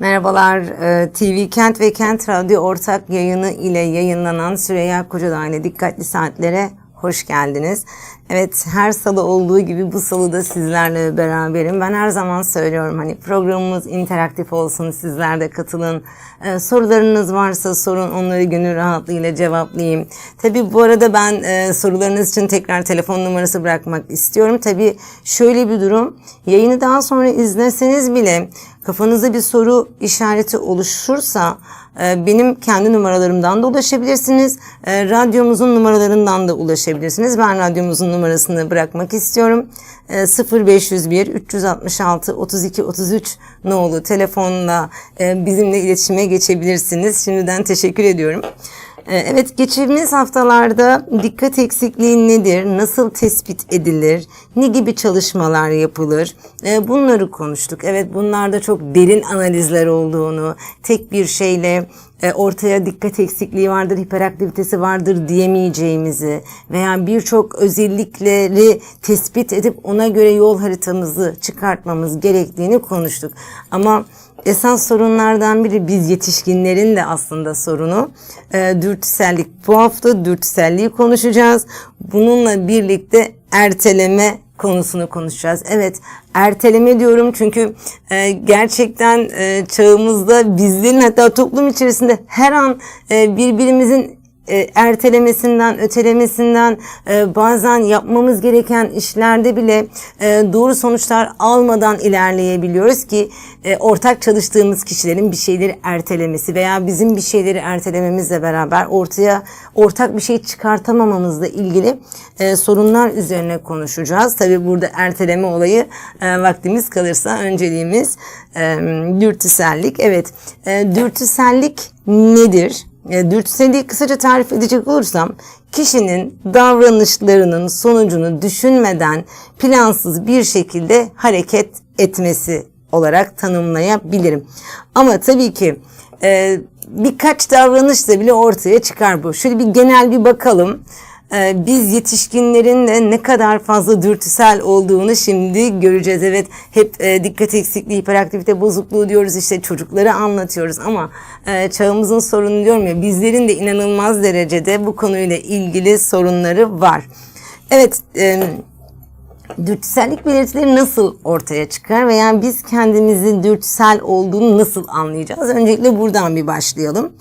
Merhabalar, e, TV Kent ve Kent Radyo ortak yayını ile yayınlanan Süreyya Kocadağ ile Dikkatli Saatlere hoş geldiniz. Evet, her salı olduğu gibi bu salı da sizlerle beraberim. Ben her zaman söylüyorum hani programımız interaktif olsun, sizler de katılın. E, sorularınız varsa sorun, onları gönül rahatlığıyla cevaplayayım. Tabii bu arada ben e, sorularınız için tekrar telefon numarası bırakmak istiyorum. Tabii şöyle bir durum, yayını daha sonra izleseniz bile kafanızda bir soru işareti oluşursa e, benim kendi numaralarımdan da ulaşabilirsiniz. E, Radyomuzun numaralarından da ulaşabilirsiniz. Ben radyomuzun numarasını bırakmak istiyorum. E, 0501 366 32 33 nolu telefonla e, bizimle iletişime geçebilirsiniz. Şimdiden teşekkür ediyorum. Ee, Evet geçtiğimiz haftalarda dikkat eksikliği nedir, nasıl tespit edilir, ne gibi çalışmalar yapılır Ee, bunları konuştuk. Evet bunlarda çok derin analizler olduğunu, tek bir şeyle e, ortaya dikkat eksikliği vardır, hiperaktivitesi vardır diyemeyeceğimizi veya birçok özellikleri tespit edip ona göre yol haritamızı çıkartmamız gerektiğini konuştuk. Ama Esas sorunlardan biri biz yetişkinlerin de aslında sorunu e, dürtüsellik. Bu hafta dürtüselliği konuşacağız. Bununla birlikte erteleme konusunu konuşacağız. Evet erteleme diyorum çünkü e, gerçekten e, çağımızda bizlerin hatta toplum içerisinde her an e, birbirimizin e, ertelemesinden, ötelemesinden e, bazen yapmamız gereken işlerde bile e, doğru sonuçlar almadan ilerleyebiliyoruz ki e, ortak çalıştığımız kişilerin bir şeyleri ertelemesi veya bizim bir şeyleri ertelememizle beraber ortaya ortak bir şey çıkartamamamızla ilgili e, sorunlar üzerine konuşacağız. Tabi burada erteleme olayı e, vaktimiz kalırsa önceliğimiz e, dürtüsellik. Evet, e, dürtüsellik nedir? E, dürtüselliği kısaca tarif edecek olursam kişinin davranışlarının sonucunu düşünmeden plansız bir şekilde hareket etmesi olarak tanımlayabilirim. Ama tabii ki e, birkaç davranışla bile ortaya çıkar bu. Şöyle bir genel bir bakalım. Ee, biz yetişkinlerin de ne kadar fazla dürtüsel olduğunu şimdi göreceğiz. Evet hep e, dikkat eksikliği, hiperaktivite bozukluğu diyoruz işte çocuklara anlatıyoruz ama e, çağımızın sorunu diyorum ya bizlerin de inanılmaz derecede bu konuyla ilgili sorunları var. Evet dürtüsellik belirtileri nasıl ortaya çıkar veya biz kendimizin dürtüsel olduğunu nasıl anlayacağız? Öncelikle buradan bir başlayalım.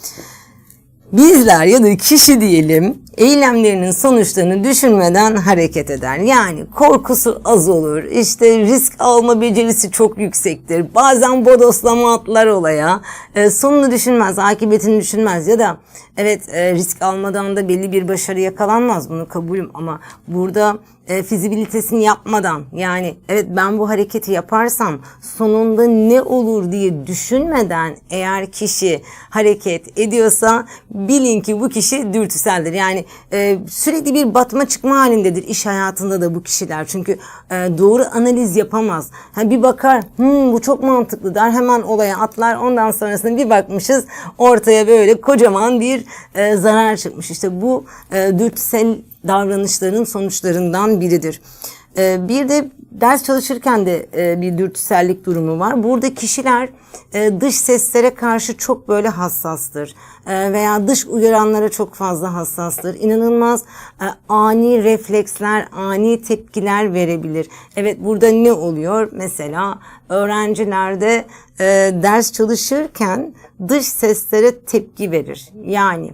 Bizler ya da kişi diyelim eylemlerinin sonuçlarını düşünmeden hareket eder. Yani korkusu az olur, işte risk alma becerisi çok yüksektir. Bazen bodoslama atlar olaya, e, sonunu düşünmez, akıbetini düşünmez ya da evet e, risk almadan da belli bir başarı yakalanmaz bunu kabulüm ama burada e, fizibilitesini yapmadan yani evet ben bu hareketi yaparsam sonunda ne olur diye düşünmeden eğer kişi hareket ediyorsa bilin ki bu kişi dürtüseldir. Yani e, sürekli bir batma çıkma halindedir iş hayatında da bu kişiler. Çünkü e, doğru analiz yapamaz. Ha, bir bakar hmm, bu çok mantıklı der hemen olaya atlar ondan sonrasında bir bakmışız ortaya böyle kocaman bir e, zarar çıkmış. İşte bu e, dürtüsel davranışların sonuçlarından biridir. Ee, bir de ders çalışırken de e, bir dürtüsellik durumu var. Burada kişiler e, dış seslere karşı çok böyle hassastır E, veya dış uyaranlara çok fazla hassastır. İnanılmaz ani refleksler, ani tepkiler verebilir. Evet burada ne oluyor? Mesela öğrencilerde ders çalışırken dış seslere tepki verir. Yani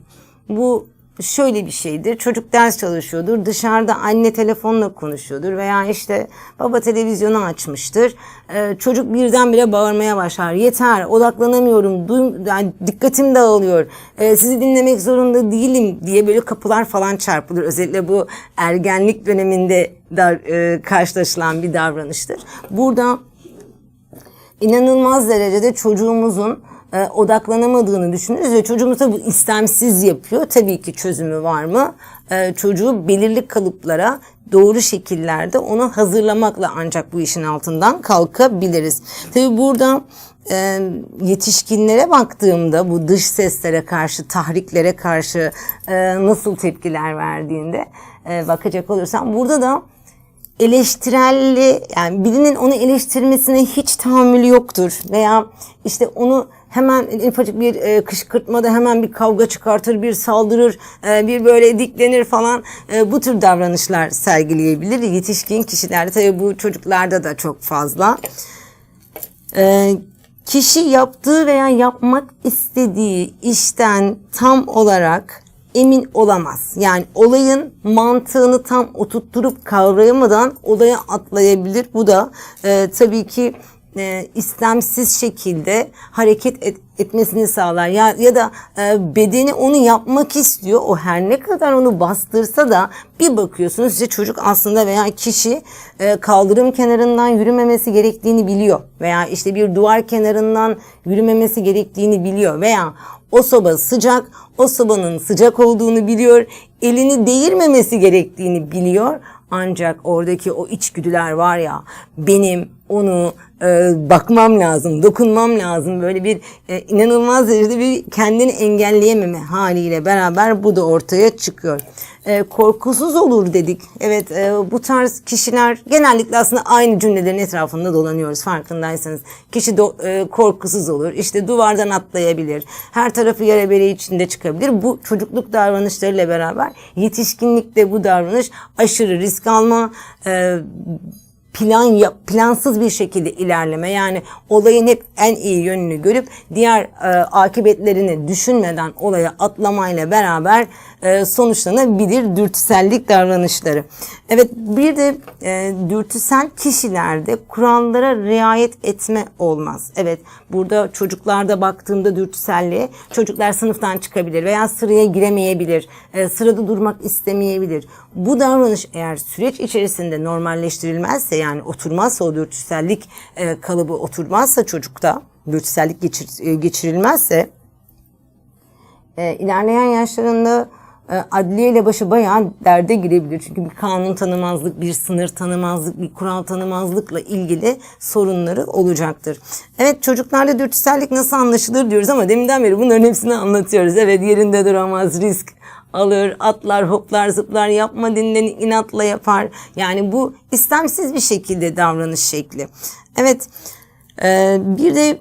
bu şöyle bir şeydir. Çocuk ders çalışıyordur. Dışarıda anne telefonla konuşuyordur veya işte baba televizyonu açmıştır. Ee, çocuk birdenbire bağırmaya başlar. Yeter, odaklanamıyorum, duy, yani dikkatim dağılıyor. Ee, sizi dinlemek zorunda değilim diye böyle kapılar falan çarpılır. Özellikle bu ergenlik döneminde da, e, karşılaşılan bir davranıştır. Burada inanılmaz derecede çocuğumuzun e, odaklanamadığını düşünürüz ve çocuğumuz da bu istemsiz yapıyor. Tabii ki çözümü var mı? E, çocuğu belirli kalıplara doğru şekillerde onu hazırlamakla ancak bu işin altından kalkabiliriz. Tabii burada e, yetişkinlere baktığımda bu dış seslere karşı, tahriklere karşı e, nasıl tepkiler verdiğinde e, bakacak olursam burada da eleştirelli yani birinin onu eleştirmesine hiç tahammülü yoktur veya işte onu hemen en ufacık bir e, kışkırtmada hemen bir kavga çıkartır, bir saldırır, e, bir böyle diklenir falan e, bu tür davranışlar sergileyebilir. Yetişkin kişilerde tabii bu çocuklarda da çok fazla. E, kişi yaptığı veya yapmak istediği işten tam olarak emin olamaz. Yani olayın mantığını tam oturtturup kavrayamadan olaya atlayabilir. Bu da e, tabii ki e, istemsiz şekilde hareket et- etmesini sağlar. Ya ya da e, bedeni onu yapmak istiyor. O her ne kadar onu bastırsa da bir bakıyorsunuz işte çocuk aslında veya kişi e, kaldırım kenarından yürümemesi gerektiğini biliyor veya işte bir duvar kenarından yürümemesi gerektiğini biliyor veya o soba sıcak, o sobanın sıcak olduğunu biliyor, elini değirmemesi gerektiğini biliyor. Ancak oradaki o içgüdüler var ya, benim onu e, bakmam lazım, dokunmam lazım. Böyle bir e, inanılmaz derecede bir kendini engelleyememe haliyle beraber bu da ortaya çıkıyor. E, korkusuz olur dedik. Evet e, bu tarz kişiler genellikle aslında aynı cümlelerin etrafında dolanıyoruz farkındaysanız. Kişi do- e, korkusuz olur. İşte duvardan atlayabilir. Her tarafı yara bere içinde çıkabilir. Bu çocukluk davranışlarıyla beraber yetişkinlikte bu davranış aşırı risk alma, e, plan yap, plansız bir şekilde ilerleme yani olayın hep en iyi yönünü görüp diğer e, akıbetlerini düşünmeden olaya atlamayla beraber e, sonuçlanabilir dürtüsellik davranışları. Evet bir de e, dürtüsel kişilerde kurallara riayet etme olmaz. Evet burada çocuklarda baktığımda dürtüselliğe çocuklar sınıftan çıkabilir veya sıraya giremeyebilir, e, sırada durmak istemeyebilir. Bu davranış eğer süreç içerisinde normalleştirilmezse yani oturmazsa o dürtüsellik e, kalıbı oturmazsa çocukta dürtüsellik geçir, e, geçirilmezse e, ilerleyen yaşlarında adliye ile başı bayağı derde girebilir. Çünkü bir kanun tanımazlık, bir sınır tanımazlık, bir kural tanımazlıkla ilgili sorunları olacaktır. Evet çocuklarda dürtüsellik nasıl anlaşılır diyoruz ama deminden beri bunların hepsini anlatıyoruz. Evet yerinde duramaz, risk alır, atlar, hoplar, zıplar, yapma dinleni inatla yapar. Yani bu istemsiz bir şekilde davranış şekli. Evet e, bir de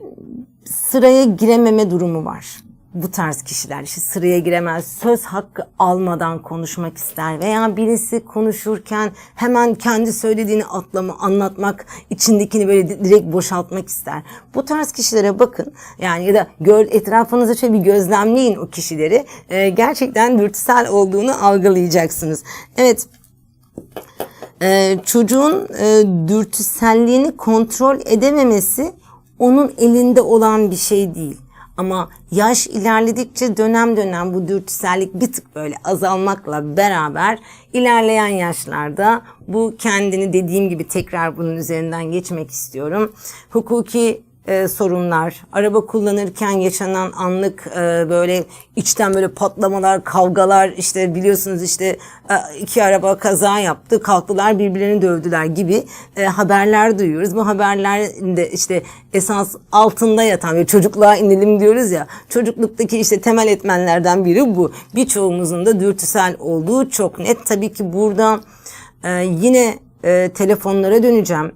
sıraya girememe durumu var. Bu tarz kişiler işte sıraya giremez, söz hakkı almadan konuşmak ister veya birisi konuşurken hemen kendi söylediğini atlama, anlatmak, içindekini böyle di- direkt boşaltmak ister. Bu tarz kişilere bakın yani ya da gör, etrafınızda şöyle bir gözlemleyin o kişileri. Ee, gerçekten dürtüsel olduğunu algılayacaksınız. Evet ee, çocuğun e, dürtüselliğini kontrol edememesi onun elinde olan bir şey değil. Ama yaş ilerledikçe dönem dönem bu dürtüsellik bir tık böyle azalmakla beraber ilerleyen yaşlarda bu kendini dediğim gibi tekrar bunun üzerinden geçmek istiyorum. Hukuki e, sorunlar, araba kullanırken yaşanan anlık e, böyle içten böyle patlamalar, kavgalar işte biliyorsunuz işte e, iki araba kaza yaptı, kalktılar birbirlerini dövdüler gibi e, haberler duyuyoruz. Bu haberlerin de işte esas altında yatan ve çocukluğa inelim diyoruz ya çocukluktaki işte temel etmenlerden biri bu. Birçoğumuzun da dürtüsel olduğu çok net. Tabii ki burada e, yine e, telefonlara döneceğim.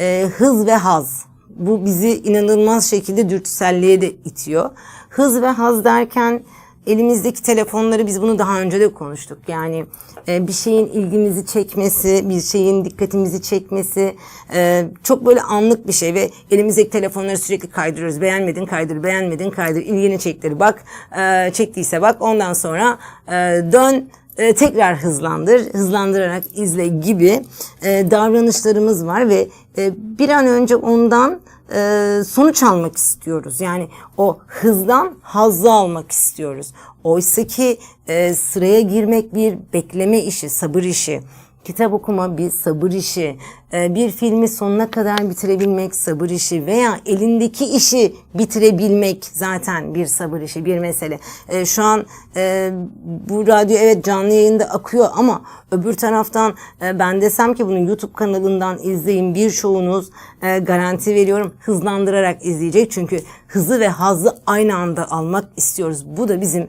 E, hız ve haz bu bizi inanılmaz şekilde dürtüselliğe de itiyor. Hız ve haz derken elimizdeki telefonları biz bunu daha önce de konuştuk. Yani e, bir şeyin ilgimizi çekmesi, bir şeyin dikkatimizi çekmesi e, çok böyle anlık bir şey ve elimizdeki telefonları sürekli kaydırıyoruz. Beğenmedin kaydır, beğenmedin kaydır, ilgini çektir bak, e, çektiyse bak ondan sonra e, dön e, tekrar hızlandır, hızlandırarak izle gibi e, davranışlarımız var ve e, bir an önce ondan e, sonuç almak istiyoruz. Yani o hızdan hazzı almak istiyoruz. Oysa ki e, sıraya girmek bir bekleme işi, sabır işi. Kitap okuma bir sabır işi. E, bir filmi sonuna kadar bitirebilmek sabır işi veya elindeki işi bitirebilmek zaten bir sabır işi, bir mesele. E, şu an e, bu radyo evet canlı yayında akıyor ama öbür taraftan ben desem ki bunu YouTube kanalından izleyin birçoğunuz garanti veriyorum hızlandırarak izleyecek. Çünkü hızı ve hazzı aynı anda almak istiyoruz. Bu da bizim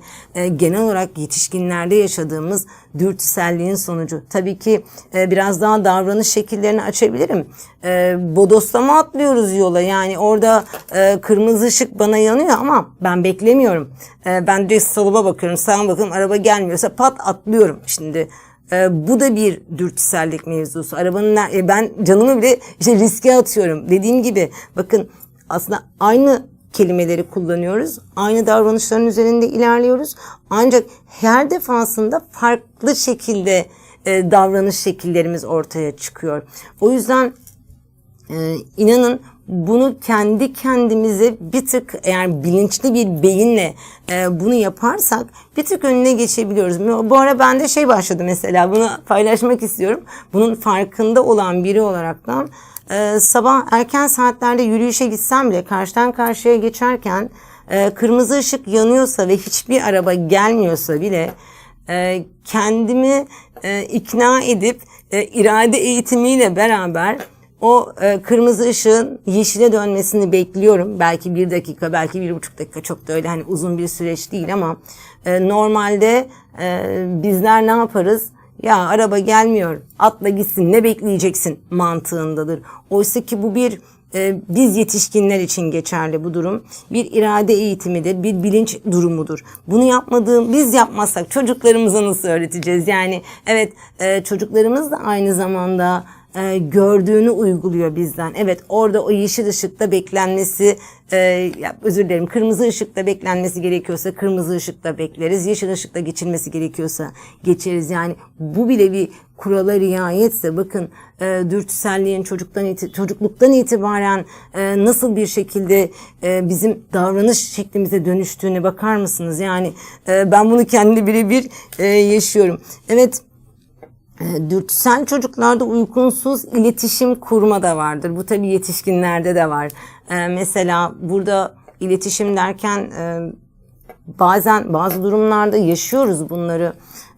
genel olarak yetişkinlerde yaşadığımız dürtüselliğin sonucu. Tabii ki biraz daha davranış şekillerini açabilirim. E, bodoslama atlıyoruz yola. Yani orada e, kırmızı ışık bana yanıyor ama ben beklemiyorum. E, ben direkt salıba bakıyorum. Sağa bakıyorum. Araba gelmiyorsa pat atlıyorum. Şimdi e, bu da bir dürtüsellik mevzusu. Arabanın e, ben canımı bile işte riske atıyorum. Dediğim gibi bakın aslında aynı kelimeleri kullanıyoruz. Aynı davranışların üzerinde ilerliyoruz. Ancak her defasında farklı şekilde e, davranış şekillerimiz ortaya çıkıyor. O yüzden ee, inanın bunu kendi kendimize bir tık eğer bilinçli bir beyinle e, bunu yaparsak bir tık önüne geçebiliyoruz. Bu ara bende şey başladı mesela bunu paylaşmak istiyorum. Bunun farkında olan biri olaraktan e, sabah erken saatlerde yürüyüşe gitsem bile karşıdan karşıya geçerken e, kırmızı ışık yanıyorsa ve hiçbir araba gelmiyorsa bile e, kendimi e, ikna edip e, irade eğitimiyle beraber o e, kırmızı ışığın yeşile dönmesini bekliyorum. Belki bir dakika, belki bir buçuk dakika çok da öyle hani uzun bir süreç değil ama e, normalde e, bizler ne yaparız? Ya araba gelmiyor, atla gitsin, ne bekleyeceksin mantığındadır. Oysa ki bu bir e, biz yetişkinler için geçerli bu durum. Bir irade eğitimidir, bir bilinç durumudur. Bunu yapmadığım, biz yapmazsak çocuklarımıza nasıl öğreteceğiz? Yani evet e, çocuklarımız da aynı zamanda e, gördüğünü uyguluyor bizden. Evet orada o yeşil ışıkta beklenmesi, e, özür dilerim kırmızı ışıkta beklenmesi gerekiyorsa kırmızı ışıkta bekleriz. Yeşil ışıkta geçilmesi gerekiyorsa geçeriz. Yani bu bile bir kurala riayetse bakın e, dürtüselliğin çocuktan iti- çocukluktan itibaren e, nasıl bir şekilde e, bizim davranış şeklimize dönüştüğüne bakar mısınız? Yani e, ben bunu kendi birebir e, yaşıyorum. Evet Dürtüsel çocuklarda uygunsuz iletişim kurma da vardır. Bu tabii yetişkinlerde de var. E, mesela burada iletişim derken e, bazen bazı durumlarda yaşıyoruz bunları.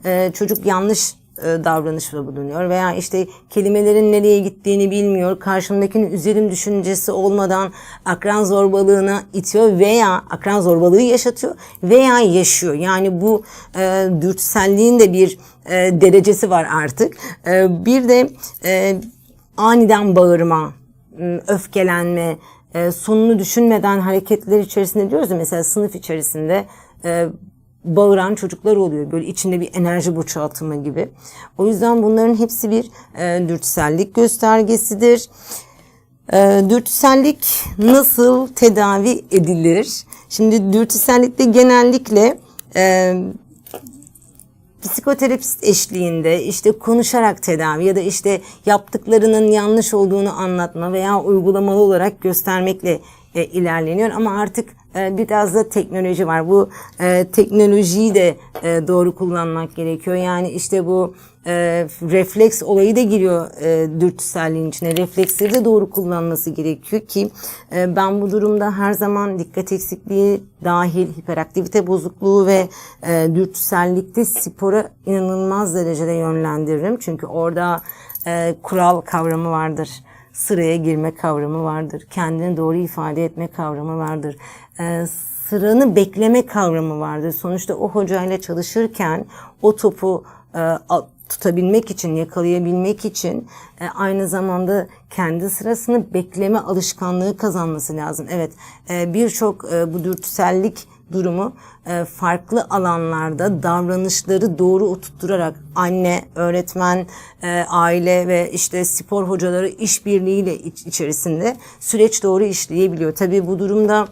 E, çocuk yanlış e, davranışla bulunuyor veya işte kelimelerin nereye gittiğini bilmiyor. Karşımdakinin üzerim düşüncesi olmadan akran zorbalığına itiyor veya akran zorbalığı yaşatıyor veya yaşıyor. Yani bu e, dürtüselliğin de bir e, derecesi var artık. E, bir de e, aniden bağırma, öfkelenme, e, sonunu düşünmeden hareketler içerisinde diyoruz ya mesela sınıf içerisinde e, bağıran çocuklar oluyor. Böyle içinde bir enerji boşaltımı gibi. O yüzden bunların hepsi bir e, dürtüsellik göstergesidir. E, dürtüsellik nasıl tedavi edilir? Şimdi dürtüsellikte genellikle e, psikoterapist eşliğinde işte konuşarak tedavi ya da işte yaptıklarının yanlış olduğunu anlatma veya uygulamalı olarak göstermekle e, ilerleniyor ama artık e, biraz da teknoloji var. Bu e, teknolojiyi de e, doğru kullanmak gerekiyor. Yani işte bu e, refleks olayı da giriyor e, dürtüselliğin içine. Refleksleri de doğru kullanması gerekiyor ki e, ben bu durumda her zaman dikkat eksikliği dahil hiperaktivite bozukluğu ve e, dürtüsellikte spora inanılmaz derecede yönlendiririm. Çünkü orada e, kural kavramı vardır sıraya girme kavramı vardır. Kendini doğru ifade etme kavramı vardır. Ee, sıranı bekleme kavramı vardır. Sonuçta o hocayla çalışırken o topu e, tutabilmek için, yakalayabilmek için e, aynı zamanda kendi sırasını bekleme alışkanlığı kazanması lazım. Evet, e, birçok e, bu dürtüsellik durumu e, farklı alanlarda davranışları doğru oturtturarak anne, öğretmen, e, aile ve işte spor hocaları işbirliğiyle iç- içerisinde süreç doğru işleyebiliyor. Tabii bu durumda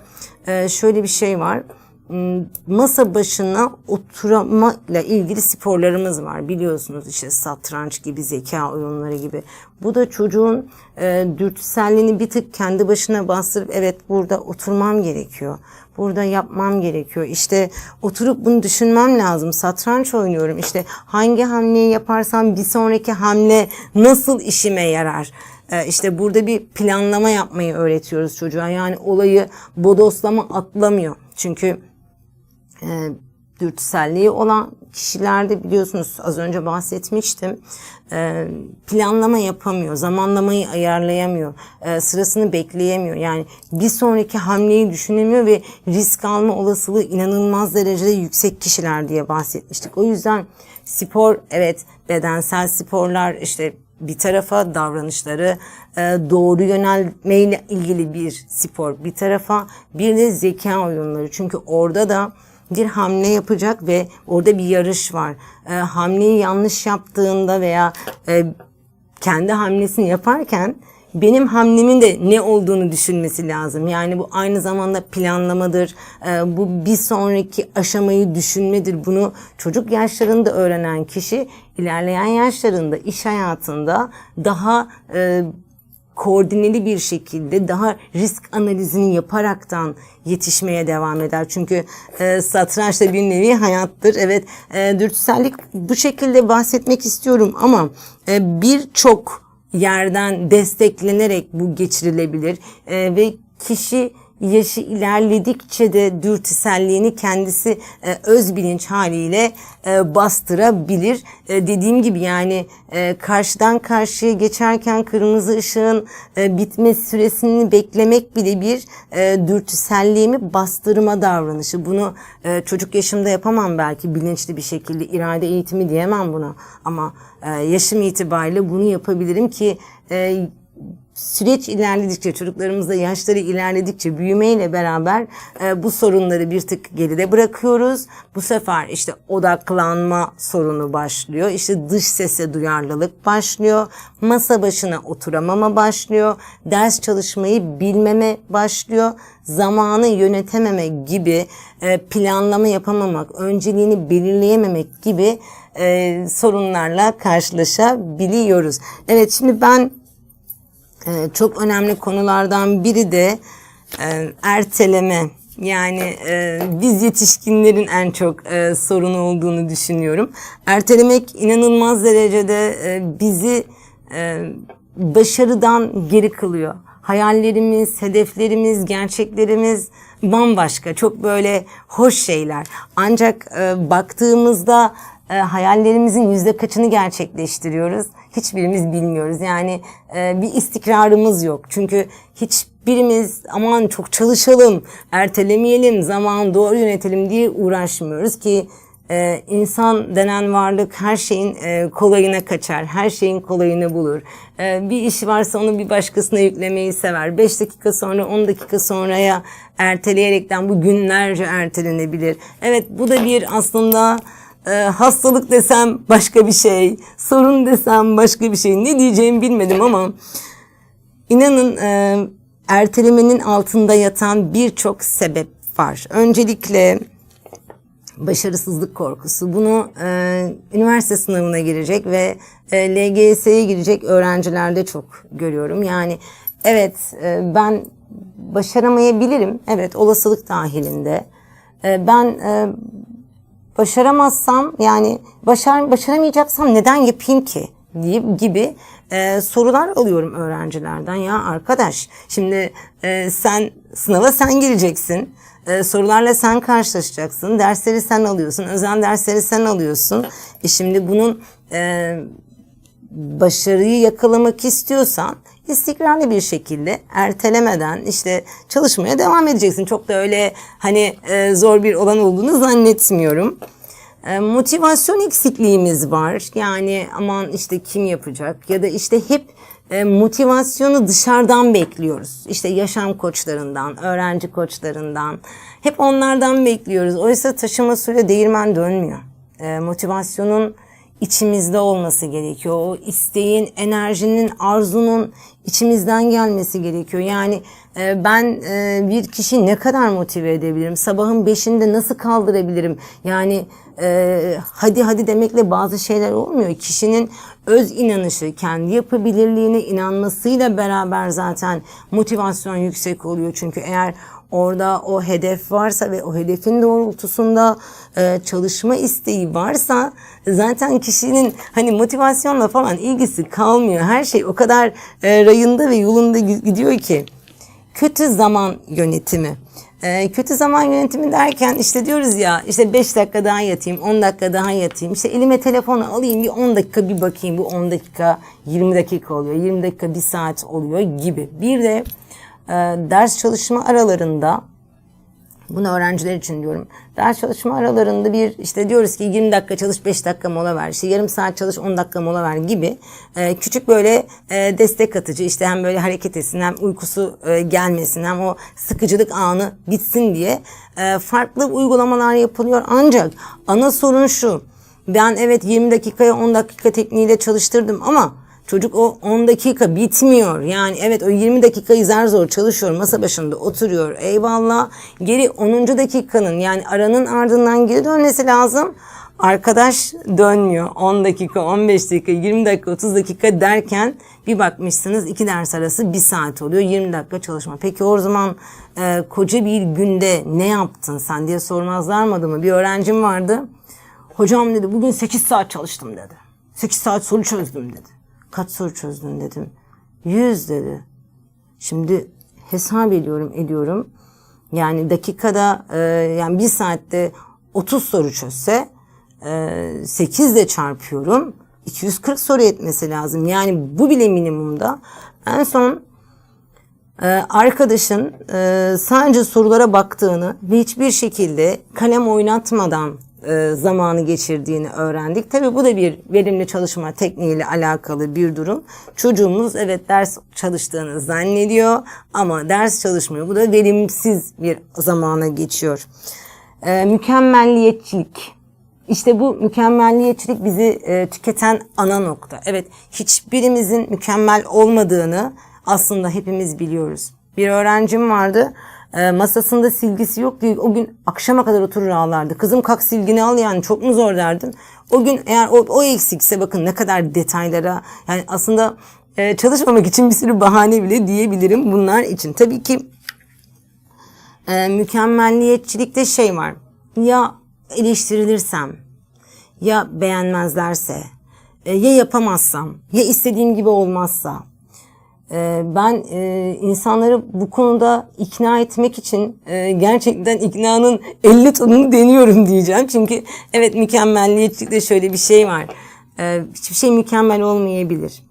e, şöyle bir şey var. M, Masa başına oturma ile ilgili sporlarımız var biliyorsunuz işte satranç gibi zeka oyunları gibi. Bu da çocuğun e, dürtüselliğini bir tık kendi başına bastırıp evet burada oturmam gerekiyor. Burada yapmam gerekiyor. İşte oturup bunu düşünmem lazım. Satranç oynuyorum. İşte hangi hamleyi yaparsam bir sonraki hamle nasıl işime yarar? E, işte burada bir planlama yapmayı öğretiyoruz çocuğa. Yani olayı bodoslama atlamıyor. Çünkü e, dürtüselliği olan kişilerde biliyorsunuz az önce bahsetmiştim. E, planlama yapamıyor, zamanlamayı ayarlayamıyor, e, sırasını bekleyemiyor. Yani bir sonraki hamleyi düşünemiyor ve risk alma olasılığı inanılmaz derecede yüksek kişiler diye bahsetmiştik. O yüzden spor evet bedensel sporlar işte bir tarafa davranışları e, doğru yönelmeyle ilgili bir spor bir tarafa bir de zeka oyunları çünkü orada da bir hamle yapacak ve orada bir yarış var. E, hamleyi yanlış yaptığında veya e, kendi hamlesini yaparken benim hamlemin de ne olduğunu düşünmesi lazım. Yani bu aynı zamanda planlamadır. E, bu bir sonraki aşamayı düşünmedir. Bunu çocuk yaşlarında öğrenen kişi ilerleyen yaşlarında iş hayatında daha e, koordineli bir şekilde daha risk analizini yaparaktan yetişmeye devam eder. Çünkü e, satranç da bir nevi hayattır. Evet e, dürtüsellik bu şekilde bahsetmek istiyorum ama e, birçok yerden desteklenerek bu geçirilebilir e, ve kişi yaşı ilerledikçe de dürtüselliğini kendisi e, öz bilinç haliyle e, bastırabilir. E, dediğim gibi yani e, karşıdan karşıya geçerken kırmızı ışığın e, bitme süresini beklemek bile bir e, dürtüselliğimi bastırma davranışı. Bunu e, çocuk yaşımda yapamam belki bilinçli bir şekilde irade eğitimi diyemem buna ama e, yaşım itibariyle bunu yapabilirim ki e, süreç ilerledikçe çocuklarımızda yaşları ilerledikçe büyümeyle beraber e, bu sorunları bir tık geride bırakıyoruz. Bu sefer işte odaklanma sorunu başlıyor. İşte dış sese duyarlılık başlıyor. Masa başına oturamama başlıyor. Ders çalışmayı bilmeme başlıyor. Zamanı yönetememe gibi e, planlama yapamamak, önceliğini belirleyememek gibi e, sorunlarla karşılaşabiliyoruz. Evet şimdi ben ee, çok önemli konulardan biri de e, erteleme. Yani e, biz yetişkinlerin en çok e, sorunu olduğunu düşünüyorum. Ertelemek inanılmaz derecede e, bizi e, başarıdan geri kılıyor. Hayallerimiz, hedeflerimiz, gerçeklerimiz bambaşka. Çok böyle hoş şeyler. Ancak e, baktığımızda e, hayallerimizin yüzde kaçını gerçekleştiriyoruz? Hiçbirimiz bilmiyoruz. Yani e, bir istikrarımız yok. Çünkü hiçbirimiz aman çok çalışalım, ertelemeyelim, zaman doğru yönetelim diye uğraşmıyoruz ki e, insan denen varlık her şeyin e, kolayına kaçar, her şeyin kolayını bulur. E, bir iş varsa onu bir başkasına yüklemeyi sever. 5 dakika sonra 10 dakika sonraya erteleyerekten bu günlerce ertelenebilir. Evet bu da bir aslında e, hastalık desem başka bir şey, sorun desem başka bir şey. Ne diyeceğimi bilmedim ama inanın e, ertelemenin altında yatan birçok sebep var. Öncelikle başarısızlık korkusu. Bunu e, üniversite sınavına girecek ve e, LGS'ye girecek öğrencilerde çok görüyorum. Yani evet e, ben başaramayabilirim. Evet olasılık dahilinde. E, ben e, başaramazsam yani başar başaramayacaksam neden yapayım ki? Gibi e, sorular alıyorum öğrencilerden. Ya arkadaş şimdi e, sen sınava sen gireceksin. E, sorularla sen karşılaşacaksın. Dersleri sen alıyorsun. Özel dersleri sen alıyorsun. E şimdi bunun e, başarıyı yakalamak istiyorsan istikrarlı bir şekilde ertelemeden işte çalışmaya devam edeceksin. Çok da öyle hani e, zor bir olan olduğunu zannetmiyorum. E, motivasyon eksikliğimiz var. Yani aman işte kim yapacak ya da işte hep e, motivasyonu dışarıdan bekliyoruz. İşte yaşam koçlarından, öğrenci koçlarından hep onlardan bekliyoruz. Oysa taşıma suyla değirmen dönmüyor. E, motivasyonun içimizde olması gerekiyor. O isteğin, enerjinin, arzunun içimizden gelmesi gerekiyor. Yani e, ben e, bir kişiyi ne kadar motive edebilirim? Sabahın beşinde nasıl kaldırabilirim? Yani e, hadi hadi demekle bazı şeyler olmuyor. Kişinin öz inanışı, kendi yapabilirliğine inanmasıyla beraber zaten motivasyon yüksek oluyor. Çünkü eğer orada o hedef varsa ve o hedefin doğrultusunda e, çalışma isteği varsa zaten kişinin hani motivasyonla falan ilgisi kalmıyor. Her şey o kadar e, rayında ve yolunda gi- gidiyor ki. Kötü zaman yönetimi. Ee, kötü zaman yönetimi derken işte diyoruz ya işte 5 dakika daha yatayım, 10 dakika daha yatayım. İşte elime telefonu alayım bir 10 dakika bir bakayım. Bu 10 dakika 20 dakika oluyor, 20 dakika 1 saat oluyor gibi. Bir de e, ders çalışma aralarında bunu öğrenciler için diyorum. Ders çalışma aralarında bir işte diyoruz ki 20 dakika çalış 5 dakika mola ver. İşte yarım saat çalış 10 dakika mola ver gibi e, küçük böyle e, destek atıcı işte hem böyle hareket etsin hem uykusu e, gelmesin hem o sıkıcılık anı bitsin diye e, farklı uygulamalar yapılıyor. Ancak ana sorun şu. Ben evet 20 dakikaya 10 dakika tekniğiyle çalıştırdım ama Çocuk o 10 dakika bitmiyor. Yani evet o 20 dakikayı zar zor çalışıyor. Masa başında oturuyor. Eyvallah. Geri 10. dakikanın yani aranın ardından geri dönmesi lazım. Arkadaş dönmüyor. 10 dakika, 15 dakika, 20 dakika, 30 dakika derken bir bakmışsınız iki ders arası bir saat oluyor. 20 dakika çalışma. Peki o zaman e, koca bir günde ne yaptın sen diye sormazlar mı? Bir öğrencim vardı. Hocam dedi bugün 8 saat çalıştım dedi. 8 saat soru çözdüm dedi. Kaç soru çözdün dedim. 100 dedi. Şimdi hesap ediyorum ediyorum. Yani dakikada e, yani bir saatte 30 soru çözse e, 8 ile çarpıyorum. 240 soru etmesi lazım. Yani bu bile minimumda. En son ee, arkadaşın e, sadece sorulara baktığını ve hiçbir şekilde kalem oynatmadan e, zamanı geçirdiğini öğrendik. Tabii bu da bir verimli çalışma tekniğiyle alakalı bir durum. Çocuğumuz evet ders çalıştığını zannediyor ama ders çalışmıyor. Bu da verimsiz bir zamana geçiyor. Ee, mükemmelliyetçilik. İşte bu mükemmelliyetçilik bizi e, tüketen ana nokta. Evet hiçbirimizin mükemmel olmadığını aslında hepimiz biliyoruz. Bir öğrencim vardı e, masasında silgisi yok diye o gün akşama kadar oturur ağlardı. Kızım kalk silgini al yani çok mu zor derdim. O gün eğer o, o eksikse bakın ne kadar detaylara yani aslında e, çalışmamak için bir sürü bahane bile diyebilirim bunlar için. Tabii ki e, mükemmelliyetçilikte şey var. Ya eleştirilirsem, ya beğenmezlerse, e, ya yapamazsam, ya istediğim gibi olmazsa. E, ben e, insanları bu konuda ikna etmek için e, gerçekten iknanın 50 tonunu deniyorum diyeceğim. Çünkü evet mükemmelliyetçilikte şöyle bir şey var. E, hiçbir şey mükemmel olmayabilir.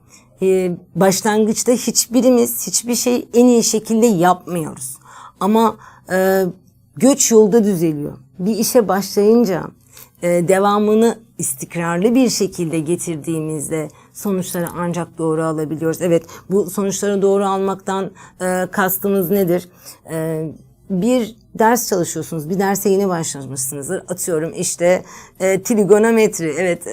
E, başlangıçta hiçbirimiz hiçbir şey en iyi şekilde yapmıyoruz. Ama e, göç yolda düzeliyor. Bir işe başlayınca devamını istikrarlı bir şekilde getirdiğimizde sonuçları ancak doğru alabiliyoruz. Evet bu sonuçları doğru almaktan e, kastımız nedir? E, bir ders çalışıyorsunuz, bir derse yeni başlamışsınızdır. Atıyorum işte e, trigonometri, evet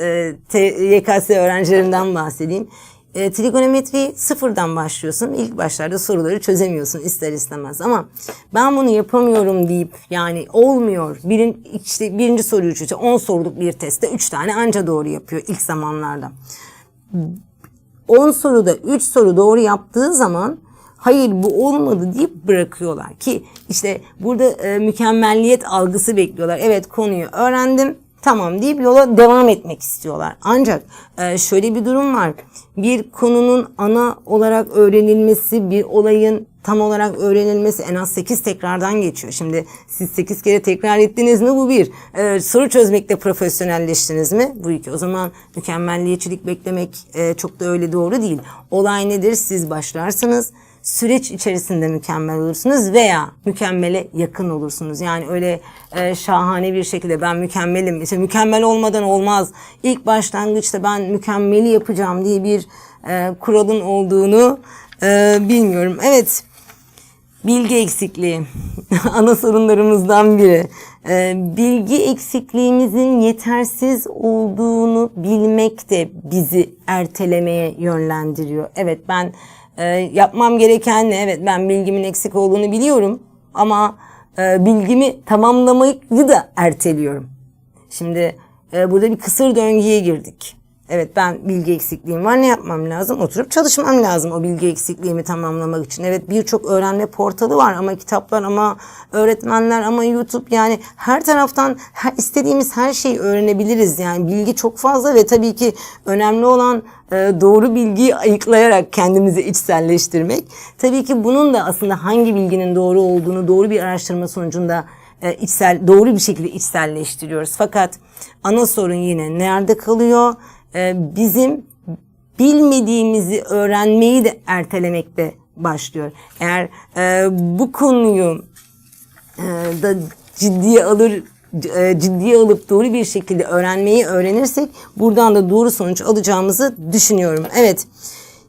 e, YKS öğrencilerinden bahsedeyim. E, trigonometri sıfırdan başlıyorsun. İlk başlarda soruları çözemiyorsun ister istemez. Ama ben bunu yapamıyorum deyip yani olmuyor. Birin, işte birinci soruyu çözüyor. 10 soruluk bir testte 3 tane anca doğru yapıyor ilk zamanlarda. 10 soruda 3 soru doğru yaptığı zaman hayır bu olmadı deyip bırakıyorlar ki işte burada e, mükemmelliyet algısı bekliyorlar. Evet konuyu öğrendim tamam deyip yola devam etmek istiyorlar. Ancak e, şöyle bir durum var. Bir konunun ana olarak öğrenilmesi, bir olayın tam olarak öğrenilmesi en az 8 tekrardan geçiyor. Şimdi siz 8 kere tekrar ettiniz mi bu bir. E, soru çözmekte profesyonelleştiniz mi? Bu iki. O zaman mükemmelliyetçilik beklemek e, çok da öyle doğru değil. Olay nedir? Siz başlarsınız süreç içerisinde mükemmel olursunuz veya mükemmele yakın olursunuz. Yani öyle e, şahane bir şekilde ben mükemmelim, işte mükemmel olmadan olmaz. İlk başlangıçta ben mükemmeli yapacağım diye bir e, kuralın olduğunu e, bilmiyorum. Evet, bilgi eksikliği ana sorunlarımızdan biri. E, bilgi eksikliğimizin yetersiz olduğunu bilmek de bizi ertelemeye yönlendiriyor. Evet ben e, yapmam gereken ne? Evet ben bilgimin eksik olduğunu biliyorum ama e, bilgimi tamamlamayı da erteliyorum. Şimdi e, burada bir kısır döngüye girdik. Evet ben bilgi eksikliğim var. Ne yapmam lazım? Oturup çalışmam lazım o bilgi eksikliğimi tamamlamak için. Evet birçok öğrenme portalı var ama kitaplar ama öğretmenler ama YouTube yani her taraftan her, istediğimiz her şeyi öğrenebiliriz. Yani bilgi çok fazla ve tabii ki önemli olan e, doğru bilgiyi ayıklayarak kendimizi içselleştirmek. Tabii ki bunun da aslında hangi bilginin doğru olduğunu doğru bir araştırma sonucunda e, içsel doğru bir şekilde içselleştiriyoruz. Fakat ana sorun yine nerede kalıyor? E, bizim bilmediğimizi öğrenmeyi de ertelemekte başlıyor. Eğer e, bu konuyu e, da ciddiye alır e, ciddiye alıp doğru bir şekilde öğrenmeyi öğrenirsek buradan da doğru sonuç alacağımızı düşünüyorum. Evet.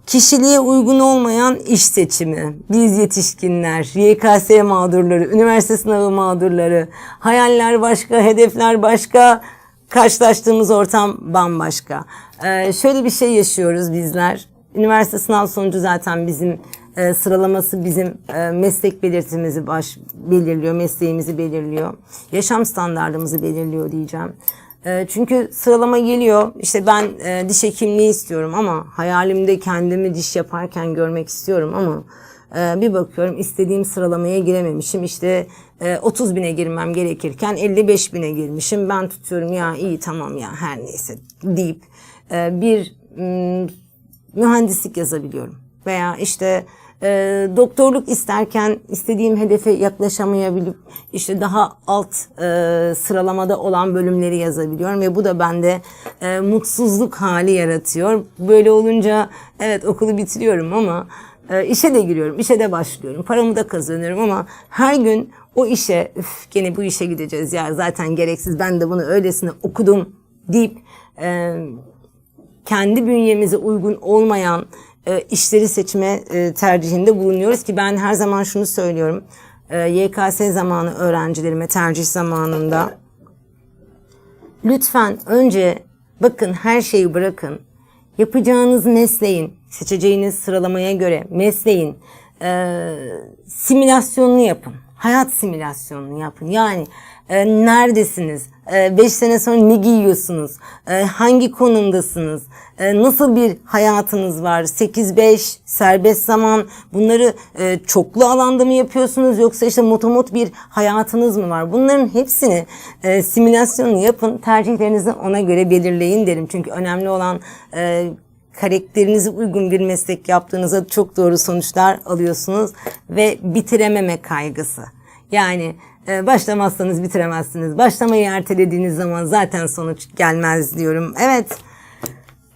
Kişiliğe uygun olmayan iş seçimi, biz yetişkinler, YKS mağdurları, üniversite sınavı mağdurları, hayaller başka, hedefler başka, karşılaştığımız ortam bambaşka. Ee, şöyle bir şey yaşıyoruz bizler. Üniversite sınav sonucu zaten bizim e, sıralaması bizim e, meslek belirtimizi baş belirliyor, mesleğimizi belirliyor. Yaşam standartımızı belirliyor diyeceğim. E, çünkü sıralama geliyor. İşte ben e, diş hekimliği istiyorum ama hayalimde kendimi diş yaparken görmek istiyorum ama e, bir bakıyorum istediğim sıralamaya girememişim. İşte e, 30 bine girmem gerekirken 55 bine girmişim. Ben tutuyorum ya iyi tamam ya her neyse deyip e, bir m, mühendislik yazabiliyorum. Veya işte e, doktorluk isterken istediğim hedefe yaklaşamayabilip işte daha alt e, sıralamada olan bölümleri yazabiliyorum ve bu da bende e, mutsuzluk hali yaratıyor. Böyle olunca evet okulu bitiriyorum ama e, işe de giriyorum, işe de başlıyorum, paramı da kazanıyorum ama her gün o işe üf, gene bu işe gideceğiz ya zaten gereksiz ben de bunu öylesine okudum deyip e, kendi bünyemize uygun olmayan e, işleri seçme e, tercihinde bulunuyoruz ki ben her zaman şunu söylüyorum. E, YKS zamanı öğrencilerime tercih zamanında lütfen önce bakın her şeyi bırakın. Yapacağınız mesleğin, seçeceğiniz sıralamaya göre mesleğin e, simülasyonunu yapın. Hayat simülasyonunu yapın. Yani e, neredesiniz? 5 e, sene sonra ne giyiyorsunuz? E, hangi konumdasınız? E, nasıl bir hayatınız var? 8-5, serbest zaman bunları e, çoklu alanda mı yapıyorsunuz? Yoksa işte motomot bir hayatınız mı var? Bunların hepsini e, simülasyonunu yapın. Tercihlerinizi ona göre belirleyin derim. Çünkü önemli olan... E, karakterinize uygun bir meslek yaptığınızda çok doğru sonuçlar alıyorsunuz ve bitirememe kaygısı. Yani e, başlamazsanız bitiremezsiniz. Başlamayı ertelediğiniz zaman zaten sonuç gelmez diyorum. Evet.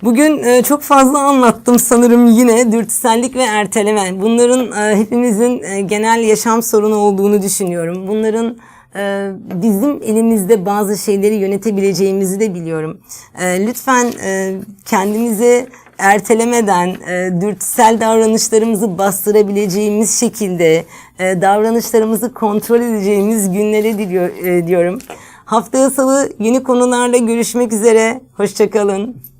Bugün e, çok fazla anlattım sanırım yine dürtüsellik ve erteleme. Bunların e, hepimizin genel yaşam sorunu olduğunu düşünüyorum. Bunların bizim elimizde bazı şeyleri yönetebileceğimizi de biliyorum. Lütfen e, kendimize ertelemeden e, dürtüsel davranışlarımızı bastırabileceğimiz şekilde e, davranışlarımızı kontrol edeceğimiz günleri diliyor, e, diyorum. Haftaya salı yeni konularla görüşmek üzere. Hoşçakalın.